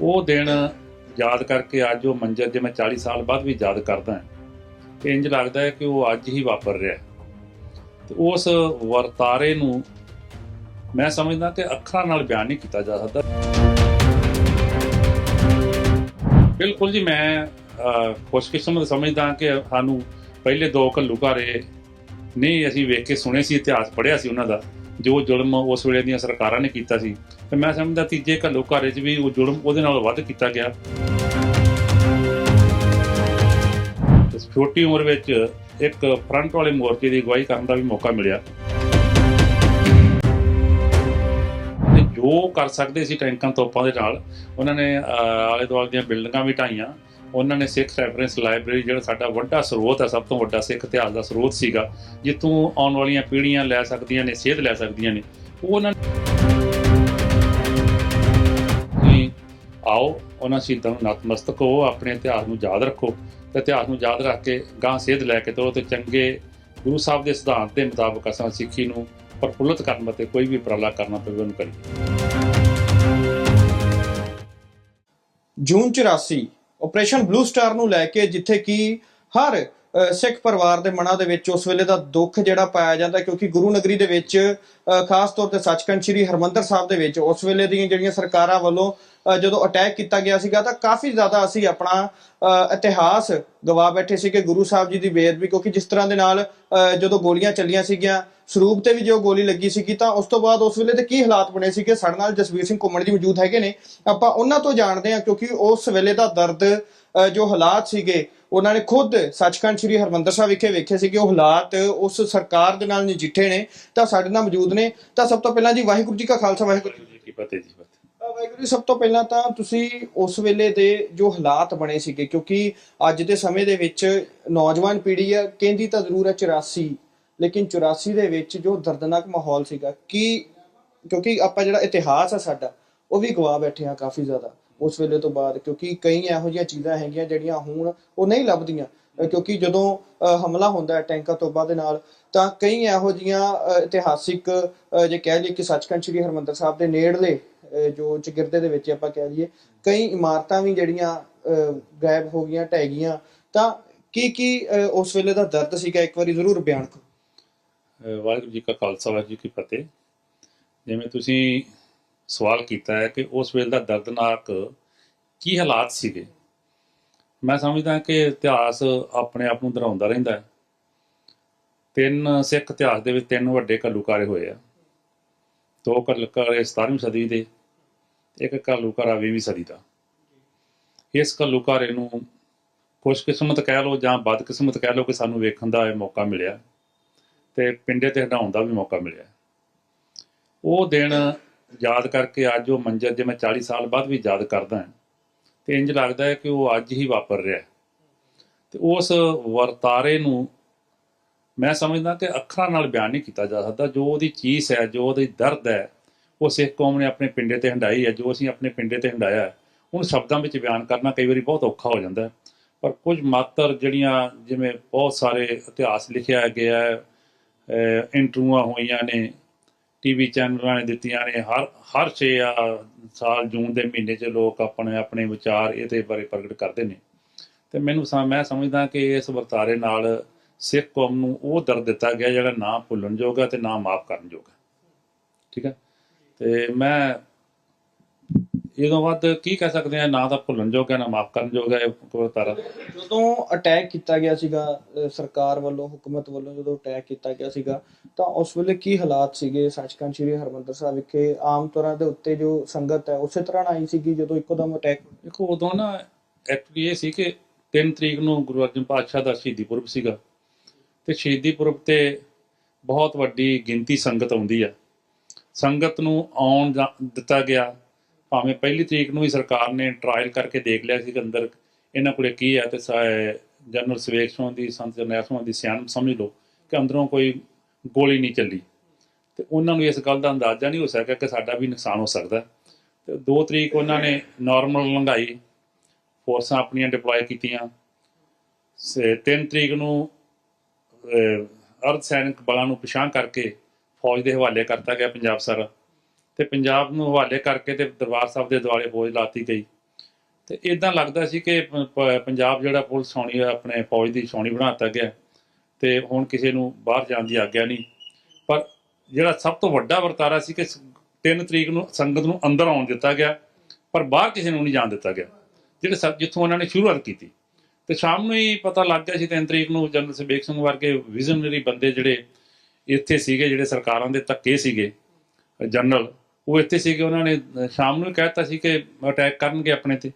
ਉਹ ਦਿਨ ਯਾਦ ਕਰਕੇ ਅੱਜ ਉਹ ਮੰਜ਼ਰ ਜੇ ਮੈਂ 40 ਸਾਲ ਬਾਅਦ ਵੀ ਯਾਦ ਕਰਦਾ ਹਾਂ ਇੰਜ ਲੱਗਦਾ ਹੈ ਕਿ ਉਹ ਅੱਜ ਹੀ ਵਾਪਰ ਰਿਹਾ ਹੈ। ਤੇ ਉਸ ਵਰਤਾਰੇ ਨੂੰ ਮੈਂ ਸਮਝਦਾ ਕਿ ਅੱਖਰਾਂ ਨਾਲ ਬਿਆਨ ਨਹੀਂ ਕੀਤਾ ਜਾ ਸਕਦਾ ਬਿਲਕੁਲ ਜੀ, ਮੈਂ ਖੁਸ਼ਕਿਸਮਤ ਸਮਝਦਾ ਕਿ ਸਾਨੂੰ ਪਹਿਲੇ ਦੋ ਘੱਲੂਘਾਰੇ ਨਹੀਂ ਅਸੀਂ ਵੇਖ ਕੇ ਸੁਣੇ ਸੀ, ਇਤਿਹਾਸ ਪੜ੍ਹਿਆ ਸੀ ਉਹਨਾਂ ਦਾ ਜੋ ਜ਼ੁਲਮ ਉਸ ਵੇਲੇ ਦੀਆਂ ਸਰਕਾਰਾਂ ਨੇ ਕੀਤਾ ਸੀ ਤੇ ਮੈਂ ਸਮਝਦਾ ਤੀਜੇ ਘੱਲੂਘਾਰੇ 'ਚ ਵੀ ਉਹ ਜ਼ੁਲਮ ਉਹਦੇ ਨਾਲ ਵੱਧ ਕੀਤਾ ਗਿਆ। ਛੋਟੀ ਉਮਰ ਵਿੱਚ ਇੱਕ ਫਰੰਟ ਵਾਲੇ ਮੋਰਚੇ ਦੀ ਅਗਵਾਈ ਕਰਨ ਦਾ ਵੀ ਮੌਕਾ ਮਿਲਿਆ। ਜੋ ਕਰ ਸਕਦੇ ਸੀ ਟੈਂਕਾਂ ਤੋਪਾਂ ਦੇ ਨਾਲ ਉਹਨਾਂ ਨੇ ਅਹ, ਆਲੇ ਦੁਆਲੇ ਦੀਆਂ ਬਿਲਡਿੰਗਾਂ ਵੀ ਢਾਈਆਂ। ਉਹਨਾਂ ਨੇ ਸਿੱਖ ਰੈਫਰੈਂਸ ਲਾਇਬ੍ਰੇਰੀ ਜਿਹੜਾ ਸਾਡਾ ਵੱਡਾ ਸਰੋਤ ਹੈ ਸਭ ਤੋਂ ਵੱਡਾ ਸਿੱਖ ਇਤਿਹਾਸ ਦਾ ਸਰੋਤ ਸੀਗਾ, ਜਿੱਥੋਂ ਆਉਣ ਵਾਲੀਆਂ ਪੀੜ੍ਹੀਆਂ ਲੈ ਸਕਦੀਆਂ ਨੇ, ਸੇਧ ਲੈ ਸਕਦੀਆਂ ਨੇ, ਉਹ ਉਹਨਾਂ ਨੇ ਆਓ, ਉਹਨਾਂ ਸ਼ਹੀਦਾਂ ਨੂੰ ਨਤਮਸਤਕ ਹੋ, ਆਪਣੇ ਇਤਿਹਾਸ ਨੂੰ ਯਾਦ ਰੱਖੋ, ਤੇ ਇਤਿਹਾਸ ਨੂੰ ਯਾਦ ਰੱਖ ਕੇ ਗਾਂ ਸੇਧ ਲੈ ਕੇ ਤੋਰੋ ਤੇ ਚੰਗੇ ਗੁਰੂ ਸਾਹਿਬ ਦੇ ਸਿਧਾਂਤ ਦੇ ਮੁਤਾਬਕ ਅਸਾਂ ਸਿੱਖੀ ਨੂੰ ਪ੍ਰਫੁੱਲਤ ਕਰਨ ਅਤੇ ਕੋਈ ਵੀ ਉਪਰਾਲਾ ਕਰਨਾ ਪਵੇ, ਉਹਨੂੰ ਕਰੀਏ। ਜੂਨ 84 ਆਪਰੇਸ਼ਨ ਬਲੂ ਸਟਾਰ ਨੂੰ ਲੈ ਕੇ ਜਿੱਥੇ ਕਿ ਹਰ ਸਿੱਖ ਪਰਿਵਾਰ ਦੇ ਮਨਾਂ ਦੇ ਵਿੱਚ ਉਸ ਵੇਲੇ ਦਾ ਦੁੱਖ ਜਿਹੜਾ ਪਾਇਆ ਜਾਂਦਾ ਕਿਉਂਕਿ ਗੁਰੂ ਨਗਰੀ ਦੇ ਵਿੱਚ ਅ, ਖਾਸ ਤੌਰ ਤੇ ਸੱਚਖੰਡ ਸ੍ਰੀ ਹਰਮੰਦਰ ਸਾਹਿਬ ਦੇ ਵਿੱਚ ਉਸ ਵੇਲੇ ਦੀਆਂ ਜਿਹੜੀਆਂ ਸਰਕਾਰਾਂ ਵੱਲੋਂ ਜਦੋਂ ਅਟੈਕ ਕੀਤਾ ਗਿਆ ਸੀਗਾ ਤਾਂ ਕਾਫੀ ਜ਼ਿਆਦਾ ਅਸੀਂ ਆਪਣਾ ਅ, ਇਤਿਹਾਸ ਗਵਾ ਬੈਠੇ ਸੀ ਕਿ ਗੁਰੂ ਸਾਹਿਬ ਜੀ ਦੀ ਬੇਅਦਬੀ ਕਿਉਂਕਿ ਜਿਸ ਤਰ੍ਹਾਂ ਦੇ ਨਾਲ ਜਦੋਂ ਗੋਲੀਆਂ ਚੱਲੀਆਂ ਸੀਗੀਆਂ ਸਰੂਪ ਤੇ ਵੀ ਜੋ ਗੋਲੀ ਲੱਗੀ ਸੀਗੀ ਤਾਂ ਉਸ ਤੋਂ ਬਾਅਦ ਉਸ ਵੇਲੇ ਤੇ ਕੀ ਹਾਲਾਤ ਬਣੇ ਸੀ ਕਿ ਸਾਡੇ ਨਾਲ ਜਸਵੀਰ ਸਿੰਘ ਘੁੰਮਣ ਜੀ ਮੌਜੂਦ ਹੈਗੇ ਨੇ। ਆਪਾਂ ਉਹਨਾਂ ਤੋਂ ਜਾਣਦੇ ਹਾਂ ਕਿਉਂਕਿ ਉਸ ਵੇਲੇ ਦਾ ਦਰਦ ਅ, ਜੋ ਹਾਲਾਤ ਸੀਗੇ ਉਹਨਾਂ ਨੇ ਖੁਦ ਸੱਚਖੰਡ ਸ੍ਰੀ ਹਰਮੰਦਰ ਸਾਹਿਬ ਵਿਖੇ ਵੇਖੇ ਸੀ ਕਿ ਉਹ ਹਾਲਾਤ ਉਸ ਸਰਕਾਰ ਦੇ ਨਾਲ ਨਜਿੱਠੇ ਨੇ ਤਾਂ ਸਾਡੇ ਨਾਲ ਮੌਜੂਦ ਨੇ। ਤਾਂ ਸਭ ਤੋਂ ਪਹਿਲਾਂ ਜੀ ਵਾਹਿਗੁਰੂ ਜੀ ਕਾ ਖਾਲਸਾ ਵਾਹਿਗੁਰੂ ਜੀ ਜੀ ਕੀ ਫਤਿਹ ਜੀ ਫਤਿਹ ਵਾਹਿਗੁਰੂ ਜੀ ਸਭ ਤੋਂ ਪਹਿਲਾਂ ਤਾਂ ਤੁਸੀਂ ਉਸ ਵੇਲੇ ਦੇ ਜੋ ਹਾਲਾਤ ਬਣੇ ਸੀਗੇ ਕਿਉਂਕਿ ਅੱਜ ਦੇ ਸਮੇਂ ਦੇ ਵਿੱਚ ਨੌਜਵਾਨ ਪੀੜ੍ਹੀ ਹੈ ਕਹਿੰਦੀ ਤਾਂ ਜ਼ਰੂਰ ਹੈ 84 ਲੇਕਿਨ 84 ਦੇ ਵਿੱਚ ਜੋ ਦਰਦਨਾਕ ਮਾਹੌਲ ਸੀਗਾ ਕਿ ਕਿਉਂਕਿ ਆਪਾਂ ਜਿਹੜਾ ਇਤਿਹਾਸ ਆ ਸਾਡਾ ਉਹ ਵੀ ਗਵਾ ਬੈਠੇ ਆ ਕਾਫੀ ਜ਼ਿਆਦਾ ਉਸ ਵੇਲੇ ਤੋਂ ਬਾਅਦ ਕਿਉਂਕਿ ਕਈ ਇਹੋ ਜਿਹੀਆਂ ਚੀਜ਼ਾਂ ਹੈਗੀਆਂ ਜਿਹੜੀਆਂ ਹੁਣ ਉਹ ਨਹੀਂ ਲੱਭਦੀਆਂ ਕਿਉਂਕਿ ਜਦੋਂ ਅ, ਹਮਲਾ ਹੁੰਦਾ ਹੈ ਟੈਂਕਾਂ ਤੋਬਾ ਦੇ ਨਾਲ ਤਾਂ ਕਈ ਇਹੋ ਜਿਹੀਆਂ ਇਤਿਹਾਸਿਕ ਜੇ ਕਹਿ ਲਈਏ ਕਿ ਸੱਚਖੰਡ ਸ੍ਰੀ ਹਰਮੰਦਰ ਸਾਹਿਬ ਦੇ ਨੇੜਲੇ ਜੋ ਚਗਿਰਦੇ ਦੇ ਵਿੱਚ ਆਪਾਂ ਕਹਿ ਲਈਏ, ਕਈ ਇਮਾਰਤਾਂ ਵੀ ਜਿਹੜੀਆਂ ਗਾਇਬ ਹੋ ਗਈਆਂ, ਢਹਿ ਗਈਆਂ, ਤਾਂ ਕੀ ਕੀ ਉਸ ਵੇਲੇ ਦਾ ਦਰਦ ਸੀਗਾ? ਇੱਕ ਵਾਰੀ ਜ਼ਰੂਰ ਬਿਆਨ ਕਰੋ। ਵਾਹਿਗੁਰੂ ਜੀ ਕਾ ਖਾਲਸਾ, ਵਾਹਿਗੁਰੂ ਜੀ ਕੀ ਫਤਿਹ। ਜਿਵੇਂ ਤੁਸੀਂ ਸਵਾਲ ਕੀਤਾ ਹੈ ਕਿ ਉਸ ਵੇਲੇ ਦਾ ਦਰਦਨਾਕ ਕੀ ਹਾਲਾਤ ਸੀਗੇ? ਮੈਂ ਸਮਝਦਾ ਕਿ ਇਤਿਹਾਸ ਆਪਣੇ ਆਪ ਨੂੰ ਦੁਹਰਾਉਂਦਾ ਰਹਿੰਦਾ ਹੈ। ਤਿੰਨ ਸਿੱਖ ਇਤਿਹਾਸ ਦੇ ਵਿੱਚ ਤਿੰਨ ਵੱਡੇ ਘੱਲੂਕਾਰੇ ਹੋਏ ਆ। ਦੋ ਘੱਲੂਕਾਰੇ 17ਵੀਂ ਸਦੀ ਦੇ ਇੱਕ ਘੱਲੂਕਾਰਾ 20ਵੀਂ ਸਦੀ ਦਾ। ਇਸ ਘੱਲੂਕਾਰੇ ਨੂੰ ਖੁਸ਼ਕਿਸਮਤ ਕਹਿ ਲਓ ਜਾਂ ਬਦਕਿਸਮਤ ਕਹਿ ਲਓ ਕਿ ਸਾਨੂੰ ਵੇਖਣ ਦਾ ਇਹ ਮੌਕਾ ਮਿਲਿਆ ਤੇ ਪਿੰਡੇ ਤੇ ਹਟਾਉਣ ਦਾ ਵੀ ਮੌਕਾ ਮਿਲਿਆ। ਉਹ ਦਿਨ ਯਾਦ ਕਰਕੇ ਅੱਜ ਉਹ ਮੰਜ਼ਰ ਜੇ ਮੈਂ 40 ਸਾਲ ਬਾਅਦ ਵੀ ਯਾਦ ਕਰਦਾ ਹਾਂ, ਤੇ ਇੰਜ ਲੱਗਦਾ ਹੈ ਕਿ ਉਹ ਅੱਜ ਹੀ ਵਾਪਰ ਰਿਹਾ ਤੇ ਉਸ ਵਰਤਾਰੇ ਨੂੰ ਮੈਂ ਸਮਝਦਾ ਕਿ ਅੱਖਰਾਂ ਨਾਲ ਬਿਆਨ ਨਹੀਂ ਕੀਤਾ ਜਾ ਸਕਦਾ। ਜੋ ਉਹਦੀ ਚੀਜ਼ ਹੈ, ਜੋ ਉਹਦੀ ਦਰਦ ਹੈ ਉਹ ਸਿੱਖ ਕੌਮ ਨੇ ਆਪਣੇ ਪਿੰਡੇ ਤੇ ਹੰਡਾਈ ਹੈ ਜੋ ਅਸੀਂ ਆਪਣੇ ਪਿੰਡੇ ਤੇ ਹੰਡਾਇਆ ਹੈ, ਉਹਨੂੰ ਸ਼ਬਦਾਂ ਵਿੱਚ ਬਿਆਨ ਕਰਨਾ ਕਈ ਵਾਰੀ ਬਹੁਤ ਔਖਾ ਹੋ ਜਾਂਦਾ ਪਰ ਕੁਝ ਮਾਤਰ ਜਿਹੜੀਆਂ ਜਿਵੇਂ ਬਹੁਤ ਸਾਰੇ ਇਤਿਹਾਸ ਲਿਖਿਆ ਗਿਆ ਹੈ ਇੰਟਰਵਿਊਆਂ ਹੋਈਆਂ ਨੇ ਟੀਵੀ ਚੈਨਲਾਂ ਨੇ ਦਿੱਤੀਆਂ ਨੇ ਹਰ ਹਰ ਛੇ ਸਾਲ ਜੂਨ ਦੇ ਮਹੀਨੇ 'ਚ ਲੋਕ ਆਪਣੇ ਆਪਣੇ ਵਿਚਾਰ ਇਹਦੇ ਬਾਰੇ ਪ੍ਰਗਟ ਕਰਦੇ ਨੇ। ਤੇ ਮੈਨੂੰ ਸਮ- ਮੈਂ ਸਮਝਦਾ ਕਿ ਇਸ ਵਰਤਾਰੇ ਨਾਲ ਸਿੱਖ ਕੌਮ ਨੂੰ ਉਹ ਦਰਦ ਦਿੱਤਾ ਗਿਆ ਜਿਹੜਾ ਨਾ ਭੁੱਲਣ ਯੋਗ ਹੈ ਤੇ ਨਾ ਮਾਫ ਕਰਨ ਯੋਗ ਹੈ। ਠੀਕ ਹੈ? ਤੇ ਮੈਂ ਇਹਦੋਂ ਵੱਧ ਕੀ ਕਹਿ ਸਕਦੇ ਆ? ਨਾ ਤਾਂ ਭੁੱਲਣ ਹੈ ਨਾ ਮਾਫ ਕਰਨ ਹੈ ਇਹ ਵਰਤਾਰਾ ਜਦੋਂ ਅਟੈਕ ਕੀਤਾ ਗਿਆ ਸੀਗਾ ਸਰਕਾਰ ਵੱਲੋਂ ਹੁਕੂਮਤ ਵੱਲੋਂ ਜਦੋਂ ਅਟੈਕ ਕੀਤਾ ਗਿਆ ਸੀਗਾ ਤਾਂ ਉਸ ਵੇਲੇ ਕੀ ਹਾਲਾਤ ਸੀਗੇ ਸੱਚਖੰਡ ਸ੍ਰੀ ਹਰਮੰਦਰ ਸਾਹਿਬ ਵਿਖੇ? ਆਮ ਤੌਰਾਂ ਦੇ ਉੱਤੇ ਜੋ ਸੰਗਤ ਹੈ ਉਸੇ ਤਰ੍ਹਾਂ ਆਈ ਸੀਗੀ ਜਦੋਂ ਇੱਕੋਦਮ ਅਟੈਕ ਦੇਖੋ ਉਦੋਂ ਨਾ ਐਕਚੁਅਲੀ ਇਹ ਸੀ ਕਿ 3 ਤਰੀਕ ਨੂੰ ਗੁਰੂ ਅਰਜਨ ਪਾਤਸ਼ਾਹ ਦਾ ਸ਼ਹੀਦੀ ਪੁਰਬ ਸੀਗਾ। ਤੇ ਸ਼ਹੀਦੀ ਪੁਰਬ ਤੇ ਬਹੁਤ ਵੱਡੀ ਗਿਣਤੀ ਸੰਗਤ ਆਉਂਦੀ ਆ। ਸੰਗਤ ਨੂੰ ਆਉਣ ਜਾ- ਦਿੱਤਾ ਗਿਆ। ਭਾਵੇਂ ਪਹਿਲੀ ਤਰੀਕ ਨੂੰ ਹੀ ਸਰਕਾਰ ਨੇ ਟਰਾਇਲ ਕਰਕੇ ਦੇਖ ਲਿਆ ਸੀ ਕਿ ਅੰਦਰ ਇਹਨਾਂ ਕੋਲੇ ਕੀ ਹੈ ਤੇ ਸਾ- ਜਨਰਲ ਸਵੇਕ ਸਿੰਘ ਦੀ, ਸੰਤ ਜਰਨੈਲ ਸਿੰਘ ਦੀ ਸਿਆਣਪ ਸਮਝ ਲਓ ਕਿ ਅੰਦਰੋਂ ਕੋਈ ਗੋਲੀ ਨਹੀਂ ਚੱਲੀ। ਤੇ ਉਹਨਾਂ ਨੂੰ ਇਸ ਗੱਲ ਦਾ ਅੰਦਾਜ਼ਾ ਨਹੀਂ ਹੋ ਸਕਿਆ ਕਿ ਸਾਡਾ ਵੀ ਨੁਕਸਾਨ ਹੋ ਸਕਦਾ। ਹੈ। ਤੇ 2 ਤਰੀਕ ਉਹਨਾਂ ਨੇ ਨਾਰਮਲ ਲੰਘਾਈ ਫੋਰਸਾਂ ਆਪਣੀਆਂ ਡਿਪਲੋਏ ਕੀਤੀਆਂ। 3 ਤਰੀਕ ਨੂੰ ਅਰਧ ਸੈਨਿਕ ਬਲਾਂ ਨੂੰ ਪਛਾਣ ਕਰਕੇ ਫੌਜ ਦੇ ਹਵਾਲੇ ਕਰਤਾ ਗਿਆ ਪੰਜਾਬ ਸਰ। ਤੇ ਪੰਜਾਬ ਨੂੰ ਹਵਾਲੇ ਕਰਕੇ ਤੇ ਦਰਬਾਰ ਸਾਹਿਬ ਦੇ ਦੁਆਲੇ ਫੌਜ ਲਾਤੀ ਗਈ। ਤੇ ਇਦਾਂ ਲੱਗਦਾ ਸੀ ਕਿ ਪ- ਪੰਜਾਬ ਜਿਹੜਾ ਪੁਲਿਸ ਛਾਉਣੀ ਆ, ਆਪਣੇ ਫੌਜ ਦੀ ਛਾਉਣੀ ਬਣਾਤਾ ਗਿਆ। ਤੇ ਹੁਣ ਕਿਸੇ ਨੂੰ ਬਾਹਰ ਜਾਣ ਦੀ ਆਗਿਆ ਨਹੀਂ। ਪਰ ਜਿਹੜਾ ਸਭ ਤੋਂ ਵੱਡਾ ਵਰਤਾਰਾ ਸੀ ਕਿ 3 ਤਰੀਕ ਨੂੰ ਸੰਗਤ ਨੂੰ ਅੰਦਰ ਆਉਣ ਦਿੱਤਾ ਗਿਆ ਪਰ ਬਾਹਰ ਕਿਸੇ ਨੂੰ ਨਹੀਂ ਜਾਣ ਦਿੱਤਾ ਗਿਆ। ਜਿਹੜੇ ਸਭ ਜਿੱਥੋਂ ਉਹਨਾਂ ਨੇ ਸ਼ੁਰੂਆਤ ਕੀਤੀ। ਤੇ ਸ਼ਾਮ ਨੂੰ ਹੀ ਪਤਾ ਲੱਗ ਗਿਆ ਸੀ 3 ਤਰੀਕ ਨੂੰ ਜਨਰਲ ਸਬੇਕ ਸਿੰਘ ਵਰਗੇ ਵਿਜ਼ਨਰੀ ਬੰਦੇ ਜਿਹੜੇ ਇੱਥੇ ਸੀਗੇ ਜਿਹੜੇ ਸਰਕਾਰਾਂ ਦੇ ਧੱਕੇ ਸੀਗੇ, ਜਨਰਲ। ਉਹ ਇੱਥੇ ਸੀਗੇ, ਉਹਨਾਂ ਨੇ ਸ਼ਾਮ ਨੂੰ ਹੀ ਕਹਿਤਾ ਸੀ ਕਿ ਅਟੈਕ ਕਰਨਗੇ ਆਪਣੇ ਤੇ।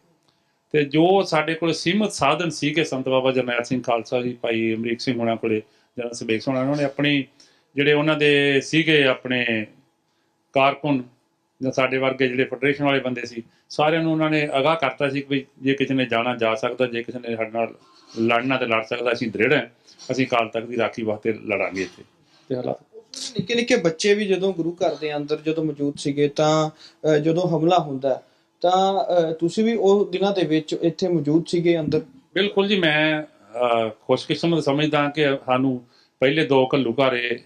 ਤੇ ਜੋ ਸਾਡੇ ਕੋਲ ਸੀਮਤ ਸਾਧਨ ਸੀਗੇ, ਸੰਤ ਬਾਬਾ ਜਰਨੈਲ ਸਿੰਘ ਖਾਲਸਾ ਜੀ, ਭਾਈ ਅਮਰੀਕ ਸਿੰਘ ਹੋਣਾ ਕੋਲੇ, ਜਨਰਲ ਸਬੇਕ ਸਿੰਘ ਹੋਣਾ, ਉਹਨਾਂ ਨੇ ਆਪਣੀ ਜਿਹੜੇ ਉਹਨਾਂ ਦੇ ਸੀਗੇ ਆਪਣੇ ਕਾਰਕੁਨ, ਜਾਂ ਸਾਡੇ ਵਰਗੇ ਜਿਹੜੇ ਫੈਡਰੇਸ਼ਨ ਵਾਲੇ ਬੰਦੇ ਸੀ, ਸਾਰਿਆਂ ਨੂੰ ਉਹਨਾਂ ਨੇ ਅਗਾਹ ਕਰਤਾ ਸੀ ਕਿ ਵੀ ਜੇ ਕਿਸੇ ਨੇ ਜਾਣਾ ਜਾ ਸਕਦਾ, ਜੇ ਕਿਸੇ ਨੇ ਸਾਡੇ ਨਾਲ ਲੜਨਾ ਤੇ ਲੜ ਸਕਦਾ, ਅਸੀਂ ਦ੍ਰਿੜ ਹਾਂ, ਅਸੀਂ ਕਾਲ ਤੱਕ ਦੀ ਰਾਖੀ ਵਾਸਤੇ ਲੜਾਂਗੇ ਇੱਥੇ। ਤੇ ਹਾਲਾਤ। ਨਿੱਕੇ ਨਿੱਕੇ ਬੱਚੇ ਵੀ ਜਦੋਂ ਗੁਰੂ ਘਰ ਦੇ ਅੰਦਰ ਜਦੋਂ ਮੌਜੂਦ ਸੀਗੇ ਤਾਂ ਜਦੋਂ ਹਮਲਾ ਹੁੰਦਾ ਤਾਂ ਤੁਸੀਂ ਵੀ ਉਹ ਦਿਨਾਂ ਦੇ ਵਿੱਚ ਇੱਥੇ ਮੌਜੂਦ ਸੀਗੇ ਅੰਦਰ? ਬਿਲਕੁਲ ਜੀ ਮੈਂ ਖੁਸ਼ਕਿਸਮਤ ਸਮਝਦਾ ਕਿ ਸਾਨੂੰ ਪਹਿਲੇ ਦੋ ਘੱਲੂਘਾਰੇ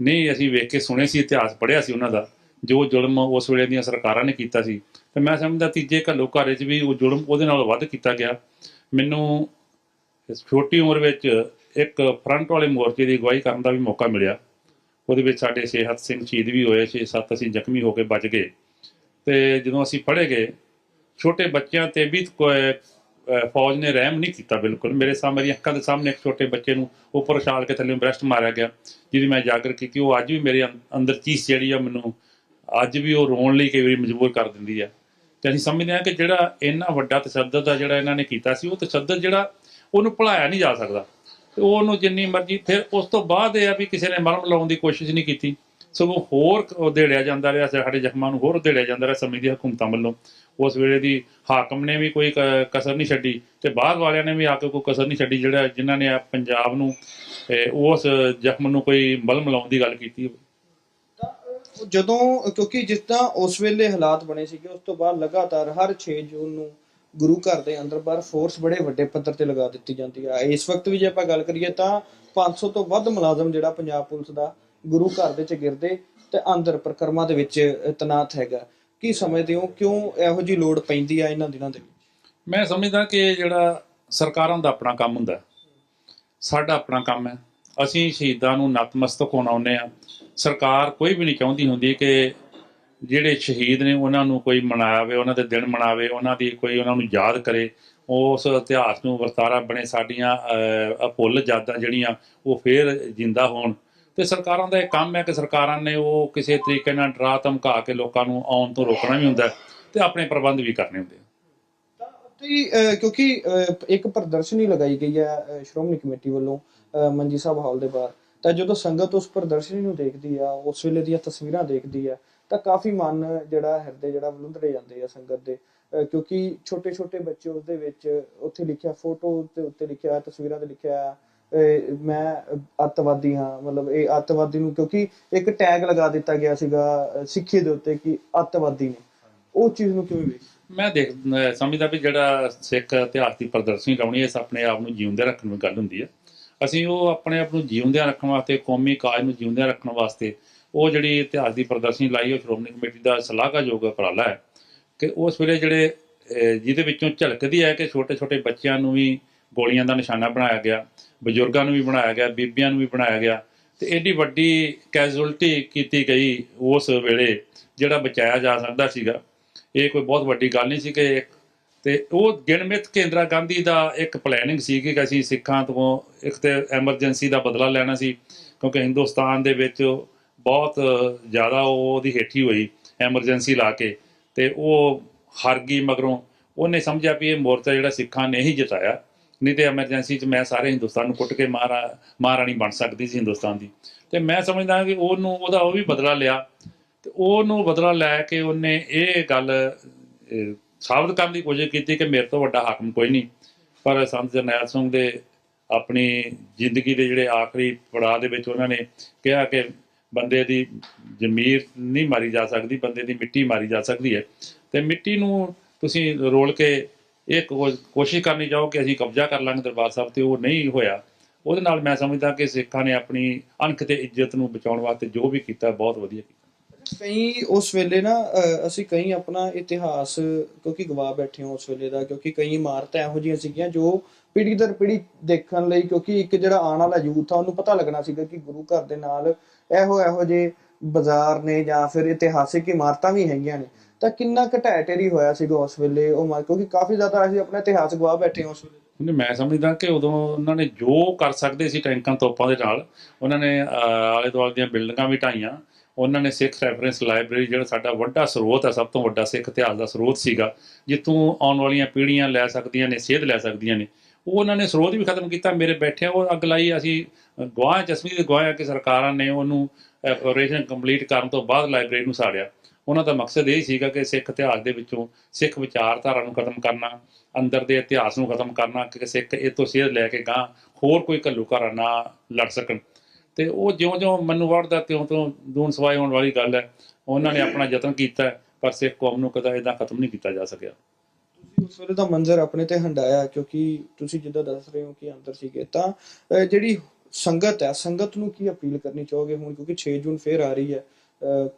ਨਹੀਂ ਅਸੀਂ ਵੇਖ ਕੇ ਸੁਣੇ ਸੀ ਇਤਿਹਾਸ ਪੜ੍ਹਿਆ ਸੀ ਉਹਨਾਂ ਦਾ ਜੋ ਜ਼ੁਲਮ ਉਸ ਵੇਲੇ ਦੀਆਂ ਸਰਕਾਰਾਂ ਨੇ ਕੀਤਾ ਸੀ। ਤੇ ਮੈਂ ਸਮਝਦਾ ਤੀਜੇ ਘੱਲੂਘਾਰੇ 'ਚ ਵੀ ਉਹ ਜ਼ੁਲਮ ਉਹਦੇ ਨਾਲੋਂ ਵੱਧ ਕੀਤਾ ਗਿਆ। ਮੈਨੂੰ ਇਸ ਛੋਟੀ ਉਮਰ ਵਿੱਚ ਇੱਕ ਫਰੰਟ ਵਾਲੇ ਮੋਰਚੇ ਦੀ ਅਗਵਾਈ ਕਰਨ ਦਾ ਵੀ ਮੌਕਾ ਮਿਲਿਆ। ਉਹਦੇ ਵਿੱਚ ਸਾਡੇ ਸਿਹਤ ਸਿੰਘ ਸ਼ਹੀਦ ਵੀ ਹੋਏ, ਛੇ ਸੱਤ ਅਸੀਂ ਜ਼ਖਮੀ ਹੋ ਕੇ ਬਚ ਗਏ। ਤੇ ਜਦੋਂ ਅਸੀਂ ਫੜੇ ਗਏ, ਛੋਟੇ ਬੱਚਿਆਂ ਤੇ ਵੀ ਫੌਜ ਨੇ ਰਹਿਮ ਨਹੀਂ ਕੀਤਾ ਬਿਲਕੁਲ। ਮੇਰੇ ਸਾਹਮਣੇ, ਮੇਰੀਆਂ ਅੱਖਾਂ ਦੇ ਸਾਹਮਣੇ ਇੱਕ ਛੋਟੇ ਬੱਚੇ ਨੂੰ ਉੱਪਰ ਛਾਲ ਕੇ ਥੱਲੇ ਬ੍ਰੈਸਟ ਮਾਰਿਆ ਗਿਆ, ਜਿਹਦੀ ਮੈਂ ਜਾਗਰ ਕੀਤੀ। ਉਹ ਅੱਜ ਵੀ ਮੇਰੇ ਅੰ- ਅੰਦਰ ਚੀਸ ਜਿਹੜੀ ਆ ਮੈਨੂੰ, ਅੱਜ ਵੀ ਉਹ ਰੋਣ ਲਈ ਕਈ ਵਾਰੀ ਮਜਬੂਰ ਕਰ ਦਿੰਦੀ ਆ। ਤੇ ਅਸੀਂ ਸਮਝਦੇ ਹਾਂ ਕਿ ਜਿਹੜਾ ਇੰਨਾ ਵੱਡਾ ਤਸ਼ੱਦਦ ਦਾ ਜਿਹੜਾ ਇਹਨਾਂ ਨੇ ਕੀਤਾ ਸੀ, ਉਹ ਤਸ਼ੱਦਦ ਜਿਹੜਾ ਉਹਨੂੰ ਭੁਲਾਇਆ ਨਹੀਂ ਜਾ ਸਕਦਾ। ਤੇ ਉਹਨੂੰ ਜਿੰਨੀ ਮਰਜ਼ੀ, ਫਿਰ ਉਸ ਤੋਂ ਬਾਅਦ ਇਹ ਆ ਵੀ ਕਿਸੇ ਨੇ ਮਰਮ ਲਾਉਣ ਦੀ ਕੋਸ਼ਿਸ਼ ਨਹੀਂ ਕੀਤੀ। ਸਗੋਂ ਹੋਰ ਉਧੇੜਿਆ ਜਾਂਦਾ ਰਿਹਾ ਸਾਡੇ ਜ਼ਖਮਾਂ ਨੂੰ ਹੋਰ ਉਧੇੜਿਆ ਜਾਂਦਾ ਰਿਹਾ ਸਮੇਂ ਦੀ ਹਕੂਮਤਾਂ ਵੱਲੋਂ। ਉਸ ਵੇਲੇ ਦੀ ਹਾਕਮ ਨੇ ਵੀ ਕੋਈ ਕਸਰ ਨਹੀਂ ਛੱਡੀ ਤੇ ਬਾਹਰ ਵਾਲਿਆਂ ਨੇ ਵੀ ਆ ਕੇ ਕੋਈ ਕਸਰ ਨਹੀਂ ਛੱਡੀ, ਜਿਹੜਾ ਜਿਨ੍ਹਾਂ ਨੇ ਪੰਜਾਬ ਨੂੰ ਉਸ ਜ਼ਖਮ ਨੂੰ ਕੋਈ ਮਲਮ ਲਾਉਣ ਦੀ ਗੱਲ ਕੀਤੀ। ਜਦੋਂ, ਕਿਉਂਕਿ ਜਿਸ ਤਰ੍ਹਾਂ ਉਸ ਵੇਲੇ ਹਾਲਾਤ ਬਣੇ ਸੀਗੇ, ਉਸ ਤੋਂ ਬਾਅਦ ਲਗਾਤਾਰ ਹਰ 6 ਜੂਨ ਨੂੰ ਗੁਰੂ ਘਰ ਦੇ ਅੰਦਰ ਬਾਹਰ ਫੋਰਸ ਬੜੇ ਵੱਡੇ ਪੱਧਰ ਤੇ ਲਗਾ ਦਿੱਤੀ ਜਾਂਦੀ ਹੈ ਇਸ ਵਕਤ ਵੀ ਜੇ ਆਪਾਂ ਗੱਲ ਕਰੀਏ ਤਾਂ 500 ਤੋਂ ਵੱਧ ਮੁਲਾਜ਼ਮ ਜਿਹੜਾ ਪੰਜਾਬ ਪੁਲਿਸ ਦਾ ਗੁਰੂ ਘਰ ਦੇ ਚ ਗਿਰਦੇ ਤੇ ਅੰਦਰ ਪ੍ਰਕਰਮਾਂ ਦੇ ਵਿੱਚ ਤਨਾਤ ਹੈਗਾ। ਕੀ ਸਮਝਦੇ ਹੋ? ਕਿਉਂ ਇਹੋ ਜੀ ਲੋੜ ਪੈਂਦੀ ਆ ਇਹਨਾਂ ਦਿਨਾਂ ਦੇ ਵਿੱਚ? ਮੈਂ ਸਮਝਦਾ ਕਿ ਜਿਹੜਾ ਸਰਕਾਰਾਂ ਦਾ ਆਪਣਾ ਕੰਮ ਹੁੰਦਾ। ਸਾਡਾ ਆਪਣਾ ਕੰਮ ਹੈ। ਅਸੀਂ ਸ਼ਹੀਦਾਂ ਨੂੰ ਨਤਮਸਤਕ ਹੋਣਾ ਆਉਂਦੇ ਆ ਸਰਕਾਰ ਕੋਈ ਵੀ ਨਹੀਂ ਚਾਹੁੰਦੀ ਹੁੰਦੀ ਕਿ ਜਿਹੜੇ ਸ਼ਹੀਦ ਨੇ ਉਹਨਾਂ ਨੂੰ ਕੋਈ ਮਨਾਵੇ ਉਹਨਾਂ ਦੇ ਦਿਨ ਮਨਾਵੇ ਉਹਨਾਂ ਦੀ ਕੋਈ ਉਹਨਾਂ ਨੂੰ ਯਾਦ ਕਰੇ ਉਸ ਇਤਿਹਾਸ ਨੂੰ ਵਰਤਾਰਾ ਬਣੇ ਸਾਡੀਆਂ ਅਹ, ਯਾਦਾਂ ਜਿਹੜੀਆਂ ਉਹ ਫੇਰ ਜਿੰਦਾ ਹੋਣ। ਤੇ ਸਰਕਾਰਾਂ ਦਾ ਇਹ ਕੰਮ ਹੈ ਕਿ ਸਰਕਾਰਾਂ ਨੇ ਉਹ ਕਿਸੇ ਤਰੀਕੇ ਨਾਲ ਡਰਾ ਧਮਕਾ ਕੇ ਲੋਕਾਂ ਨੂੰ ਆਉਣ ਤੋਂ ਰੋਕਣਾ ਵੀ ਹੁੰਦਾ ਤੇ ਆਪਣੇ ਪ੍ਰਬੰਧ ਵੀ ਕਰਨੇ ਹੁੰਦੇ ਆ। ਤੇ ਕਿਉਂਕਿ ਇੱਕ ਪ੍ਰਦਰਸ਼ਨੀ ਲਗਾਈ ਗਈ ਹੈ ਸ਼੍ਰੋਮਣੀ ਕਮੇਟੀ ਵੱਲੋਂ ਮੰਜੀ ਸਾਹਿਬ ਹਾਲ ਦੇ ਬਾਹਰ ਤਾਂ ਜਦੋਂ ਸੰਗਤ ਉਸ ਪ੍ਰਦਰਸ਼ਨੀ ਨੂੰ ਦੇਖਦੀ ਆ ਉਸ ਵੇਲੇ ਦੀਆਂ ਤਸਵੀਰਾਂ ਦੇਖਦੀ ਆ ਤਾਂ ਕਾਫੀ ਮਨ ਜਿਹੜਾ ਹਿਰਦੇ ਜਿਹੜਾ ਵਲੁੰਦਰੇ ਜਾਂਦੇ ਆ ਸੰਗਤ ਦੇ ਕਿਉਂਕਿ ਛੋਟੇ ਛੋਟੇ ਬੱਚੇ ਉਸ ਵਿੱਚ ਉੱਥੇ ਲਿਖਿਆ ਫੋਟੋ ਦੇ ਉੱਤੇ ਲਿਖਿਆ, ਤਸਵੀਰਾਂ ਤੇ ਲਿਖਿਆ ਮੈਂ ਅੱਤਵਾਦੀ ਹਾਂ, ਮਤਲਬ ਇਹ ਅੱਤਵਾਦੀ ਨੂੰ ਕਿਉਂਕਿ ਇੱਕ ਟੈਗ ਲਗਾ ਦਿੱਤਾ ਗਿਆ ਸੀਗਾ ਸਿੱਖੀ ਦੇ ਉੱਤੇ ਕਿ ਅੱਤਵਾਦੀ ਨੇ। ਉਹ ਚੀਜ਼ ਨੂੰ ਕਿਵੇਂ ਵੇਖ? ਮੈਂ ਦੇਖ ਸਮਝਦਾ ਵੀ ਜਿਹੜਾ ਸਿੱਖ ਇਤਿਹਾਸ ਦੀ ਪ੍ਰਦਰਸ਼ਨੀ ਲਾਉਣੀ ਇਸ ਆਪਣੇ ਆਪ ਨੂੰ ਜਿਉਂਦੇ ਰੱਖਣ ਦੀ ਗੱਲ ਹੁੰਦੀ ਹੈ। ਅਸੀਂ ਉਹ ਆਪਣੇ ਆਪ ਨੂੰ ਜਿਉਂਦਿਆਂ ਰੱਖਣ ਵਾਸਤੇ, ਕੌਮੀ ਕਾਜ ਨੂੰ ਜਿਉਂਦਿਆਂ ਰੱਖਣ ਵਾਸਤੇ ਉਹ ਜਿਹੜੀ ਇਤਿਹਾਸ ਦੀ ਪ੍ਰਦਰਸ਼ਨੀ ਲਾਈ, ਉਹ ਸ਼੍ਰੋਮਣੀ ਕਮੇਟੀ ਦਾ ਸ਼ਲਾਘਾਯੋਗ ਉਪਰਾਲਾ ਹੈ ਕਿ ਉਸ ਵੇਲੇ ਜਿਹੜੇ ਜਿਹਦੇ ਵਿੱਚੋਂ ਝਲਕਦੀ ਹੈ ਕਿ ਛੋਟੇ ਛੋਟੇ ਬੱਚਿਆਂ ਨੂੰ ਵੀ ਗੋਲੀਆਂ ਦਾ ਨਿਸ਼ਾਨਾ ਬਣਾਇਆ ਗਿਆ, ਬਜ਼ੁਰਗਾਂ ਨੂੰ ਵੀ ਬਣਾਇਆ ਗਿਆ, ਬੀਬੀਆਂ ਨੂੰ ਵੀ ਬਣਾਇਆ ਗਿਆ ਤੇ ਐਡੀ ਵੱਡੀ ਕੈਜੂਅਲਟੀ ਕੀਤੀ ਗਈ ਉਸ ਵੇਲੇ ਜਿਹੜਾ ਬਚਾਇਆ ਜਾ ਸਕਦਾ ਸੀਗਾ। ਇਹ ਕੋਈ ਬਹੁਤ ਵੱਡੀ ਗੱਲ ਨਹੀਂ ਸੀ ਕਿ ਇੱਕ ਤੇ ਉਹ ਗਿਣਮਿਤ ਕੇ ਇੰਦਰਾ ਗਾਂਧੀ ਦਾ ਇੱਕ ਪਲੈਨਿੰਗ ਸੀ ਕਿ ਅਸੀਂ ਸਿੱਖਾਂ ਤੋਂ ਇੱਕ ਤੇ ਐਮਰਜੈਂਸੀ ਦਾ ਬਦਲਾ ਲੈਣਾ ਸੀ ਕਿਉਂਕਿ ਹਿੰਦੁਸਤਾਨ ਦੇ ਵਿੱਚ ਬਹੁਤ ਜ਼ਿਆਦਾ ਉਹ ਉਹਦੀ ਹੇਠੀ ਹੋਈ ਐਮਰਜੈਂਸੀ ਲਾ ਕੇ, ਤੇ ਉਹ ਹਾਰ ਗਈ ਮਗਰੋਂ। ਉਹਨੇ ਸਮਝਿਆ ਵੀ ਇਹ ਮੋਰਚਾ ਜਿਹੜਾ ਸਿੱਖਾਂ ਨੇ ਹੀ ਜਿਤਾਇਆ। ਨਹੀਂ ਤੇ ਐਮਰਜੈਂਸੀ 'ਚ ਮੈਂ ਸਾਰੇ ਹਿੰਦੁਸਤਾਨ ਨੂੰ ਕੁੱਟ ਕੇ ਮਹਾਰਾ ਮਹਾਰਾਣੀ ਬਣ ਸਕਦੀ ਸੀ ਹਿੰਦੁਸਤਾਨ ਦੀ। ਤੇ ਮੈਂ ਸਮਝਦਾ ਕਿ ਉਹਨੂੰ, ਉਹਦਾ ਉਹ ਵੀ ਬਦਲਾ ਲਿਆ। ਤੇ ਉਹਨੂੰ ਬਦਲਾ ਲੈ ਕੇ ਉਹਨੇ ਇਹ ਗੱਲ ਸਾਬਤ ਕਰਨ ਦੀ ਕੋਸ਼ਿਸ਼ ਕੀਤੀ ਕਿ ਮੇਰੇ ਤੋਂ ਵੱਡਾ ਹਾਕਮ ਕੋਈ ਨਹੀਂ। ਪਰ ਸੰਤ ਜਰਨੈਲ ਸਿੰਘ ਦੇ ਆਪਣੀ ਜ਼ਿੰਦਗੀ ਦੇ ਜਿਹੜੇ ਆਖਰੀ ਪੜਾਅ ਦੇ ਵਿੱਚ ਉਹਨਾਂ ਨੇ ਕਿਹਾ ਕਿ ਬੰਦੇ ਦੀ ਜ਼ਮੀਰ ਨਹੀਂ ਮਾਰੀ ਜਾ ਸਕਦੀ ਬੰਦੇ ਦੀ ਮਿੱਟੀ ਮਾਰੀ ਜਾ ਸਕਦੀ ਹੈ। ਤੇ ਮਿੱਟੀ ਨੂੰ ਤੁਸੀਂ ਰੋਲ ਕੇ ਇਹ ਕੋਸ਼ਿਸ਼ ਕਰਨੀ ਚਾਹੋ ਕਿ ਅਸੀਂ ਕਬਜ਼ਾ ਕਰ ਲਾਂਗੇ ਦਰਬਾਰ ਸਾਹਿਬ ਤੇ ਉਹ ਨਹੀਂ ਹੋਇਆ। ਉਹਦੇ ਨਾਲ ਮੈਂ ਸਮਝਦਾ ਕਿ ਸਿੱਖਾਂ ਨੇ ਆਪਣੀ ਅਣਖ ਤੇ ਇੱਜ਼ਤ ਨੂੰ ਬਚਾਉਣ ਵਾਸਤੇ ਜੋ ਵੀ ਕੀਤਾ ਬਹੁਤ ਵਧੀਆ ਕੀਤਾ। ਕਈ ਉਸ ਵੇਲੇ ਨਾ ਅ, ਅਸੀਂ ਕਈ ਆਪਣਾ ਇਤਿਹਾਸ ਕਿਉਂਕਿ ਗਵਾ ਬੈਠੇ ਹਾਂ ਉਸ ਵੇਲੇ ਦਾ ਕਿਉਂਕਿ ਕਈ ਇਮਾਰਤਾਂ ਇਹੋ ਜਿਹੀਆਂ ਸੀਗੀਆਂ ਜੋ ਪੀੜ੍ਹੀ ਦਰ ਪੀੜ੍ਹੀ ਦੇਖਣ ਲਈ ਕਿਉਂਕਿ ਇੱਕ ਜਿਹੜਾ ਆਉਣ ਵਾਲਾ ਯੂਥ ਆ ਉਹਨੂੰ ਪਤਾ ਲੱਗਣਾ ਸੀਗਾ ਕਿ ਗੁਰੂ ਘਰ ਦੇ ਨਾਲ ਇਹੋ ਇਹੋ ਜਿਹੇ ਬਾਜ਼ਾਰ ਨੇ ਜਾਂ ਫਿਰ ਇਤਿਹਾਸਿਕ ਇਮਾਰਤਾਂ ਵੀ ਹੈਗੀਆਂ ਨੇ। ਤਾਂ ਕਿੰਨਾ ਘਟਾਇਆ ਟੇਰੀ ਹੋਇਆ ਸੀਗਾ ਉਸ ਵੇਲੇ? ਉਹ ਮਾ- ਕਿਉਂਕਿ ਕਾਫੀ ਜ਼ਿਆਦਾ ਅਸੀਂ ਆਪਣਾ ਇਤਿਹਾਸ ਗਵਾ ਬੈਠੇ ਹਾਂ ਉਸ ਵੇਲੇ। ਉਹਨੇ ਮੈਂ ਸਮਝਦਾ ਕਿ ਉਦੋਂ ਉਹਨਾਂ ਨੇ ਜੋ ਕਰ ਸਕਦੇ ਸੀ ਟੈਂਕਾਂ ਤੋਪਾਂ ਦੇ ਨਾਲ ਉਹਨਾਂ ਨੇ ਅਹ, ਆਲੇ ਦੁਆਲੇ ਦੀਆਂ ਬਿਲਡਿੰਗਾਂ ਵੀ ਢਾਈਆਂ। ਉਹਨਾਂ ਨੇ ਸਿੱਖ ਰੈਫਰੈਂਸ ਲਾਇਬ੍ਰੇਰੀ ਜਿਹੜਾ ਸਾਡਾ ਵੱਡਾ ਸਰੋਤ ਹੈ ਸਭ ਤੋਂ ਵੱਡਾ ਸਿੱਖ ਇਤਿਹਾਸ ਦਾ ਸਰੋਤ ਸੀਗਾ ਜਿੱਥੋਂ ਆਉਣ ਵਾਲੀਆਂ ਪੀੜ੍ਹੀਆਂ ਲੈ ਸਕਦੀਆਂ ਨੇ ਸੇਧ ਲੈ ਸਕਦੀਆਂ ਨੇ। ਉਹ ਉਹਨਾਂ ਨੇ ਸਰੋਤ ਵੀ ਖਤਮ ਕੀਤਾ, ਮੇਰੇ ਬੈਠਿਆਂ ਉਹ ਅੱਗ ਲਾਈ, ਅਸੀਂ ਗਵਾਹ ਚਸ਼ਮੀ ਦੇ ਗਵਾਹ ਕਿ ਸਰਕਾਰਾਂ ਨੇ ਉਹਨੂੰ ਆਪਰੇਸ਼ਨ ਕੰਪਲੀਟ ਕਰਨ ਤੋਂ ਬਾਅਦ ਲਾਇਬ੍ਰੇਰੀ ਨੂੰ ਸਾੜਿਆ। ਉਹਨਾਂ ਦਾ ਮਕਸਦ ਇਹ ਸੀਗਾ ਕਿ ਸਿੱਖ ਇਤਿਹਾਸ ਦੇ ਵਿੱਚੋਂ ਸਿੱਖ ਵਿਚਾਰਧਾਰਾ ਨੂੰ ਖਤਮ ਕਰਨਾ, ਅੰਦਰ ਦੇ ਇਤਿਹਾਸ ਨੂੰ ਖਤਮ ਕਰਨਾ, ਕਿ ਸਿੱਖ ਇਹ ਤੋਂ ਸੇਧ ਲੈ ਕੇ ਗਾਂ ਹੋਰ ਕੋਈ ਘੱਲੂਘਾਰਾ ਨਾ ਲੜ ਸਕਣ। ਤੇ ਉਹ ਜਿਉਂ-ਜਿਉਂ ਮੈਨੂੰ ਵੜਦਾ ਤਿਉਂ ਤੋਂ ਦੂਣ ਸਵਾਏ ਹੋਣ ਵਾਲੀ ਗੱਲ ਹੈ, ਉਹਨਾਂ ਨੇ ਆਪਣਾ ਯਤਨ ਕੀਤਾ, ਪਰ ਸਿੱਖ ਕੌਮ ਨੂੰ ਕਦਾ ਇਦਾਂ ਖਤਮ ਨਹੀਂ ਕੀਤਾ ਜਾ ਸਕਿਆ। ਉਸ ਵੇਲੇ ਦਾ ਮੰਜ਼ਰ ਆਪਣੇ ਤੇ ਹੰਡਾਇਆ ਕਿਉਂਕਿ ਤੁਸੀਂ ਜਿੱਦਾਂ ਦੱਸ ਰਹੇ ਹੋ ਕਿ ਅੰਦਰ ਸੀਗੇ, ਤਾਂ ਜਿਹੜੀ ਸੰਗਤ ਹੈ, ਸੰਗਤ ਨੂੰ ਕੀ ਅਪੀਲ ਕਰਨੀ ਚਾਹੋਗੇ ਹੁਣ? ਕਿਉਂਕਿ 6 ਜੂਨ ਫੇਰ ਆ ਰਹੀ ਹੈ।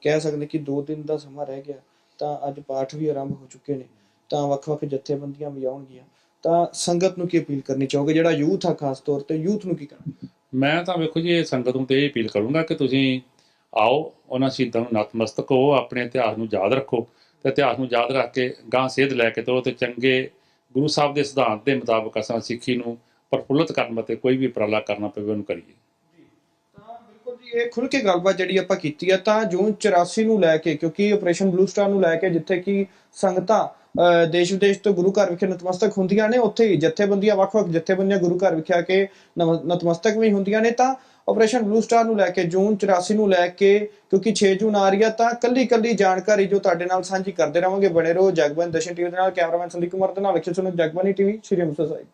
ਕਹਿ ਸਕਦੇ ਕਿ 2 ਦਿਨ ਦਾ ਸਮਾਂ ਰਹਿ ਗਿਆ, ਤਾਂ ਅੱਜ ਪਾਠ ਵੀ ਆਰੰਭ ਹੋ ਚੁੱਕੇ ਨੇ, ਤਾਂ ਵੱਖ-ਵੱਖ ਜਥੇਬੰਦੀਆਂ ਵੀ ਆਉਣਗੀਆਂ। ਤਾਂ ਸੰਗਤ ਨੂੰ ਕੀ ਅਪੀਲ ਕਰਨੀ ਚਾਹੋਗੇ? ਜਿਹੜਾ ਯੂਥ ਆ, ਖਾਸ ਤੌਰ ਤੇ ਯੂਥ ਨੂੰ ਕੀ ਕਰਨਾ ਮੈਂ ਤਾਂ ਵੇਖੋ ਜੀ, ਇਹ ਸੰਗਤ ਨੂੰ ਤੇ ਇਹ ਅਪੀਲ ਕਰੂੰਗਾ ਕਿ ਤੁਸੀਂ ਆਓ, ਉਹਨਾਂ ਸ਼ਹੀਦਾਂ ਨੂੰ ਨਤਮਸਤਕ ਹੋ ਆਪਣੇ ਇਤਿਹਾਸ ਨੂੰ ਯਾਦ ਰੱਖੋ। ਇਤਿਹਾਸ ਨੂੰ ਯਾਦ ਰੱਖ ਕੇ ਗਾਂ ਸੇਧ ਲੈ ਕੇ ਤੋਰੋ ਤੇ ਚੰਗੇ ਗੁਰੂ ਸਾਹਿਬ ਦੇ ਸਿਧਾਂਤ ਦੇ ਮੁਤਾਬਕ ਅਸਾਂ ਸਿੱਖੀ ਨੂੰ ਪ੍ਰਫੁੱਲਤ ਕਰਨ ਅਤੇ ਕੋਈ ਵੀ ਉਪਰਾਲਾ ਕਰਨਾ ਪਵੇ, ਉਹਨੂੰ ਕਰੀਏ। ਇਹ ਖੁੱਲ ਕੇ ਗੱਲਬਾਤ ਜਿਹੜੀ ਆਪਾਂ ਕੀਤੀ ਹੈ, ਤਾਂ ਜੂਨ 84 ਨੂੰ ਲੈ ਕੇ, ਕਿਉਂਕਿ ਆਪਰੇਸ਼ਨ ਬਲੂ ਸਟਾਰ ਨੂੰ ਲੈ ਕੇ ਜਿੱਥੇ ਕਿ ਸੰਗਤਾਂ ਦੇਸ਼ ਵਿਦੇਸ਼ ਤੋਂ ਗੁਰੂ ਘਰ ਵਿਖੇ ਨਤਮਸਤਕ ਹੁੰਦੀਆਂ ਨੇ, ਉੱਥੇ ਹੀ ਜਥੇਬੰਦੀਆਂ, ਵੱਖ-ਵੱਖ ਜਥੇਬੰਦੀਆਂ ਗੁਰੂ ਘਰ ਵਿਖੇ ਆ ਕੇ ਨਤਮਸਤਕ ਵੀ ਹੁੰਦੀਆਂ ਨੇ। ਤਾਂ ਆਪਰੇਸ਼ਨ ਬਲੂ ਸਟਾਰ ਨੂੰ ਲੈ ਕੇ, ਜੂਨ 84 ਨੂੰ ਲੈ ਕੇ, ਕਿਉਂਕਿ 6 ਜੂਨ ਆ ਰਹੀ ਹੈ ਤਾਂ ਕੱਲੀ ਕੱਲੀ ਜਾਣਕਾਰੀ ਜੋ ਤੁਹਾਡੇ ਨਾਲ ਸਾਂਝੀ ਕਰਦੇ ਰਵਾਂਗੇ ਬਣੇ ਰਹੋ ਜਗਬਨ ਦਸ਼ਨ ਟੀਵੀ ਦੇ ਨਾਲ, ਕੈਮਰਾਮੈਨ ਸੰਦੀਪ ਕੁਮਾਰ ਦੇ ਨਾਲ, ਅਖਿਲ ਸੁਨੋ ਜਗਬਾਨੀ ਟੀਵੀ, ਸ਼੍ਰੀ ਅੰਮ੍ਰਿਤਸਰ ਸਾਹਿਬ।